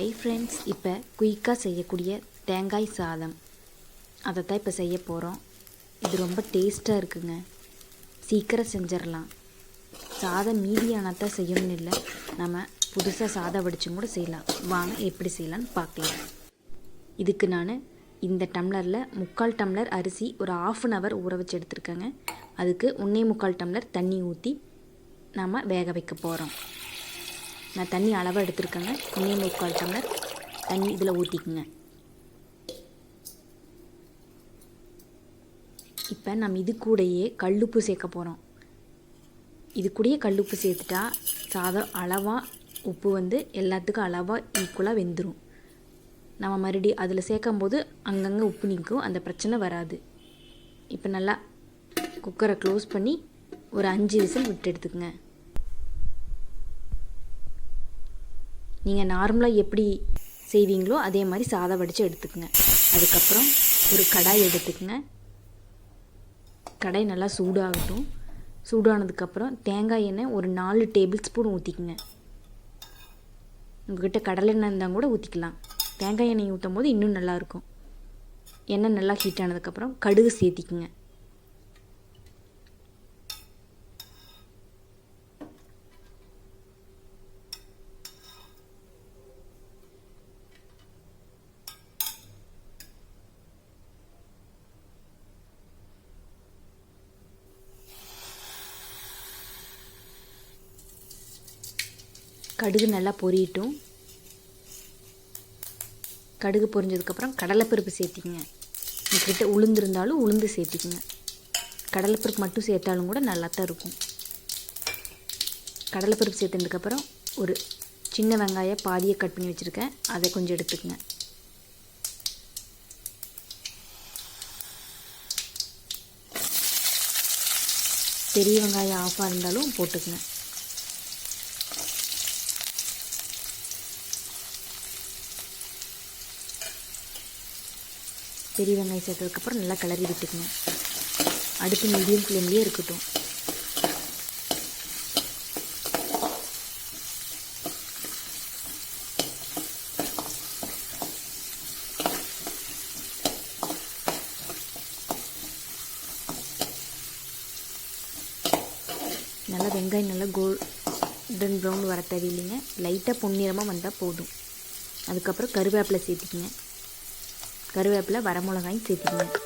Hi friends இப்போ குயிக்காக செய்யக்கூடிய தேங்காய் சாதம். அதை தான் இப்போ செய்ய போகிறோம் இது ரொம்ப டேஸ்ட்டாக இருக்குங்க. சீக்கிரம் செஞ்சிடலாம் சாதம் மீதியானா தான் செய்யணும்னு இல்லை. நம்ம புதுசாக சாதம் வடிச்சும் கூட செய்யலாம். வாங்க எப்படி செய்யலாம்னு பார்க்கலாம் இதுக்கு நான் இந்த டம்ளரில் முக்கால் டம்ளர் அரிசி ஒரு ஆஃப் அன் ஹவர் ஊற வச்சு எடுத்துருக்கேங்க. அதுக்கு ஒன்றே முக்கால் டம்ளர் தண்ணி ஊற்றி நாம் வேக வைக்க போகிறோம் நான் தண்ணி அளவாக எடுத்துருக்கேங்க. ஒன்றே முக்கால் டம்ளர். தண்ணி இதில் ஊற்றிக்குங்க இப்போ நம்ம இது கூடயே கல்லுப்பு சேர்க்க போகிறோம் இது கூடயே கல்லுப்பு சேர்த்துட்டா சாதம் அளவாக உப்பு வந்து எல்லாத்துக்கும் அளவாக ஈக்குவலாக வெந்துடும் நம்ம மறுபடியும் அதில் சேர்க்கும் போது அங்கங்கே உப்பு நிற்கும் அந்த பிரச்சனை வராது. இப்போ நல்லா குக்கரை க்ளோஸ் பண்ணி ஒரு அஞ்சு விசில் விட்டு எடுத்துக்கங்க. நீங்கள் நார்மலாக எப்படி செய்வீங்களோ அதே மாதிரி சாதம் வடித்து எடுத்துக்கோங்க. அதுக்கப்புறம் ஒரு கடாய் எடுத்துக்கங்க. கடாய் நல்லா சூடாகட்டும். சூடானதுக்கப்புறம் தேங்காய் எண்ணெய் ஒரு நாலு டேபிள் ஸ்பூன் ஊற்றிக்குங்க உங்கள்கிட்ட கடலை எண்ணெய் இருந்தால் கூட ஊற்றிக்கலாம் தேங்காய் எண்ணெய் ஊற்றும் போது இன்னும் நல்லாயிருக்கும் எண்ணெய் நல்லா ஹீட் ஆனதுக்கப்புறம் கடுகு சேர்த்திக்குங்க. கடுகு நல்லா பொரியட்டும். கடுகு பொரிஞ்சதுக்கப்புறம் கடலைப்பருப்பு சேர்த்திக்கங்க. உங்ககிட்ட உளுந்து இருந்தாலும் உளுந்து சேர்த்திக்கங்க. கடலைப்பருப்பு மட்டும் சேர்த்தாலும் கூட நல்லா தான் இருக்கும். கடலைப்பருப்பு சேர்த்ததுக்கப்புறம் ஒரு சின்ன வெங்காயம் பாதியை கட் பண்ணி வச்சுருக்கேன். அதை கொஞ்சம் எடுத்துக்கங்க. பெரிய வெங்காயம் ஆஃபாக இருந்தாலும் போட்டுக்கங்க. பெரிய வெங்காயம் சேர்த்ததுக்கப்புறம் நல்லா கிளறி விட்டுக்கணும். அடுப்பு மீடியம் ஃப்ளேம்லேயே இருக்கட்டும். நல்லா வெங்காயம் நல்லா கோல்டன் ப்ரௌன் வர தேவையில்லைங்க. லைட்டாக பொன்னிறமாக வந்தால் போதும். அதுக்கப்புறம் கருவேப்பிலை சேர்த்திக்கங்க. கருவேப்பிலை வரமிளகாயும் சேர்த்துக்கங்க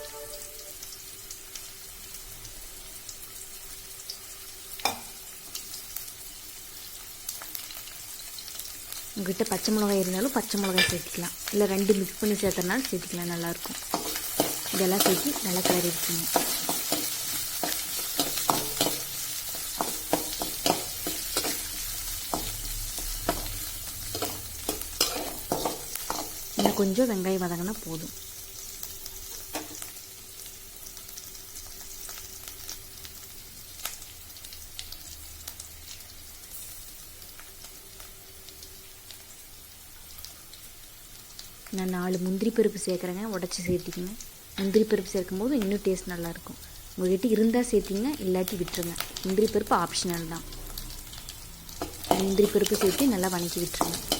உங்ககிட்ட பச்சை மிளகாய் இருந்தாலும் பச்சை மிளகாய் சேர்த்துக்கலாம். இல்லை ரெண்டு மிக்ஸ் பண்ணி சேர்த்தனாலும் சேர்த்துக்கலாம். நல்லாயிருக்கும். இதெல்லாம் சேர்த்து நல்லா கிளறி வச்சுங்க இன்னும் கொஞ்சம் வெங்காயம் வதங்கினா போதும். நான் நாலு முந்திரி பருப்பு சேர்க்குறேங்க உடச்சி சேர்த்திக்கங்க. முந்திரி பருப்பு சேர்க்கும்போது இன்னும் டேஸ்ட் நல்லாயிருக்கும். உங்கள்கிட்ட இருந்தால் சேர்த்திங்க இல்லாட்டி விட்டுருங்க. முந்திரி பருப்பு ஆப்ஷனல் தான். முந்திரி பருப்பு சேர்த்து நல்லா வணக்கி விட்டுருங்க.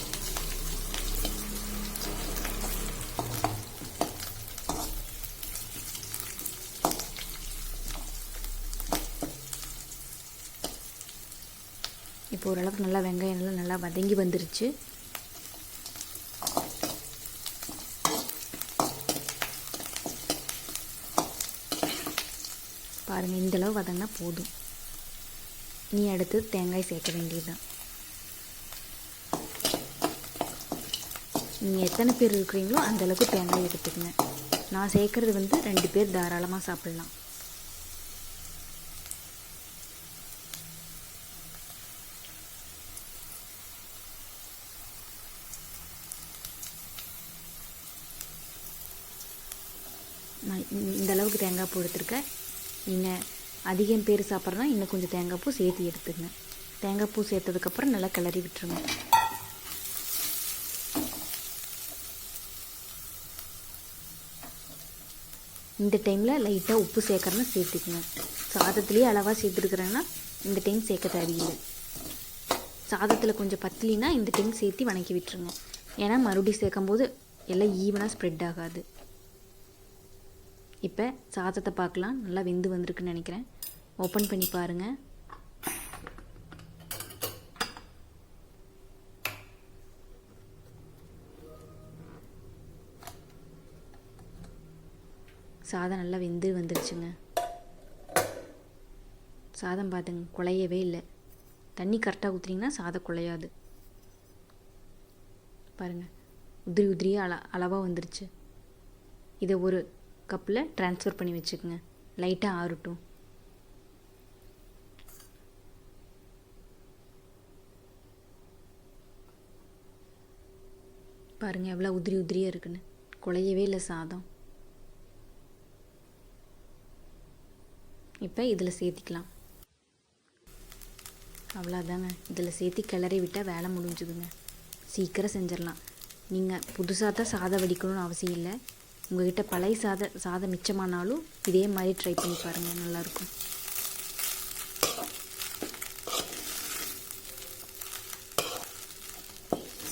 இப்போ ஓரளவுக்கு நல்லா வெங்காயம் நல்லா நல்லா வதங்கி வந்துருச்சு. பாருங்கள் இந்தளவு வதங்கினா போதும். நீ அடுத்து தேங்காய் சேர்க்க வேண்டியதுதான். நீங்கள் எத்தனை பேர் இருக்கிறீங்களோ அந்தளவுக்கு தேங்காய் எடுத்துக்கங்க. நான் சேர்க்குறது வந்து ரெண்டு பேர் தாராளமாக சாப்பிட்லாம். நான் இந்த அளவுக்கு தேங்காய் பூ எடுத்திருக்கேன் நீங்கள் அதிகம் பேர் சாப்பிட்றனா இன்னும் கொஞ்சம் தேங்காய் பூ சேர்த்து எடுத்துங்க. தேங்காய் பூ சேர்த்ததுக்கப்புறம் நல்லா கிளறி விட்டுருங்க. இந்த டைமில் லைட்டாக உப்பு சேர்க்குறனா சேர்த்துக்குங்க. சாதத்துலேயே அளவாக சேர்த்துருக்குறேன்னா இந்த டைம் சேர்க்க தேவையில்லை. சாதத்தில் கொஞ்சம் பத்தலினா இந்த டைம் சேர்த்து வணக்கி விட்டுருங்க. ஏன்னா மறுபடியும் சேர்க்கும்போது எல்லாம் ஈவனாக ஸ்ப்ரெட் ஆகாது. இப்போ சாதத்தை பார்க்கலாம். நல்லா வெந்து வந்திருக்குன்னு நினைக்கிறேன். ஓப்பன் பண்ணி பாருங்கள் சாதம் நல்லா வெந்து வந்துருச்சுங்க. சாதம் பார்த்துங்க குழையவே இல்லை. தண்ணி கரெக்டாக ஊற்றுனீங்கன்னா சாதம் குழையாது. பாருங்கள் உதிரி உதிரியாக அள அளவாக வந்துருச்சு. இதை ஒரு கப்பில் ட்ரான்ஸ்ஃபர் பண்ணி வச்சுக்கோங்க. லைட்டாக ஆறட்டும். பாருங்கள் எவ்வளோ உதிரி உதிரியாக இருக்குன்னு. குழையவே இல்லை சாதம். இப்போ இதில் சேர்த்திக்கலாம். அவ்வளோதாங்க இதில் சேர்த்து கிளறி விட்டால் வேலை முடிஞ்சுதுங்க. சீக்கிரம் செஞ்சிடலாம். நீங்கள் புதுசாக தான் சாதம் வடிக்கணும்னு அவசியம் இல்லை. உங்கள்கிட்ட பழைய சாத சாதம் மிச்சமானாலும் இதே மாதிரி ட்ரை பண்ணி பாருங்கள் நல்லாயிருக்கும்.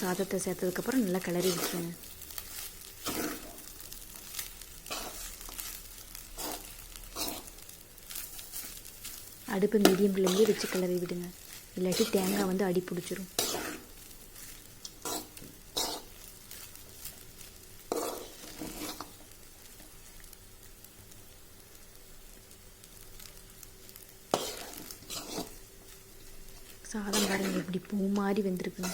சாதத்தை சேர்த்ததுக்கப்புறம் நல்லா கிளறி விட்டுருங்க. அடுப்பு மீடியம் ஃப்ளேம்லேயே வச்சு கிளறி விடுங்க. இல்லாட்டி தேங்காய் வந்து அடி பிடிச்சிரும் சாதம் பாருங்க இப்படி பூ மாதிரி வந்திருக்குங்க.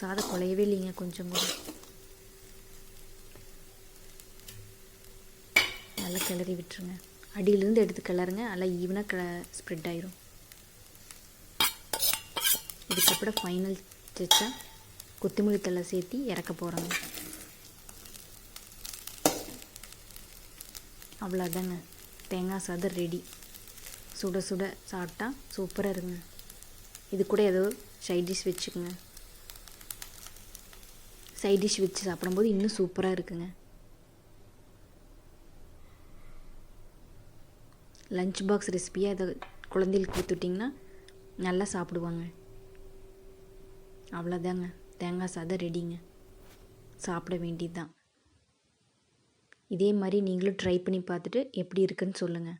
சாதம் குலையவே இல்லைங்க கொஞ்சம் கூட. நல்லா கிளறி விட்டுருங்க. அடியிலேருந்து எடுத்து கிளறுங்க நல்லா ஈவனாக கிள ஸ்ப்ரெட் ஆயிரும். இதுக்கப்புறம் ஃபைனல் டச்சா கொத்தமல்லி தழை சேர்த்து இறக்க போகிறோங்க அவ்வளோதாங்க தேங்காய் சாதம் ரெடி சுட சுட சாப்பிட்டா சூப்பராக இருங்க இது கூட ஏதோ சைட் டிஷ் வச்சுக்கோங்க. சைட் டிஷ் வச்சு சாப்பிடும்போது இன்னும் சூப்பராக இருக்குங்க. லஞ்ச் பாக்ஸ் ரெசிபியாக இதை குழந்தைகளுக்கு கொடுத்துட்டிங்கன்னா நல்லா சாப்பிடுவாங்க. அவ்வளோதாங்க தேங்காய் சாதம் ரெடிங்க சாப்பிட வேண்டியது தான் இதே மாதிரி நீங்களும் ட்ரை பண்ணி பார்த்துட்டு எப்படி இருக்குன்னு சொல்லுங்கள்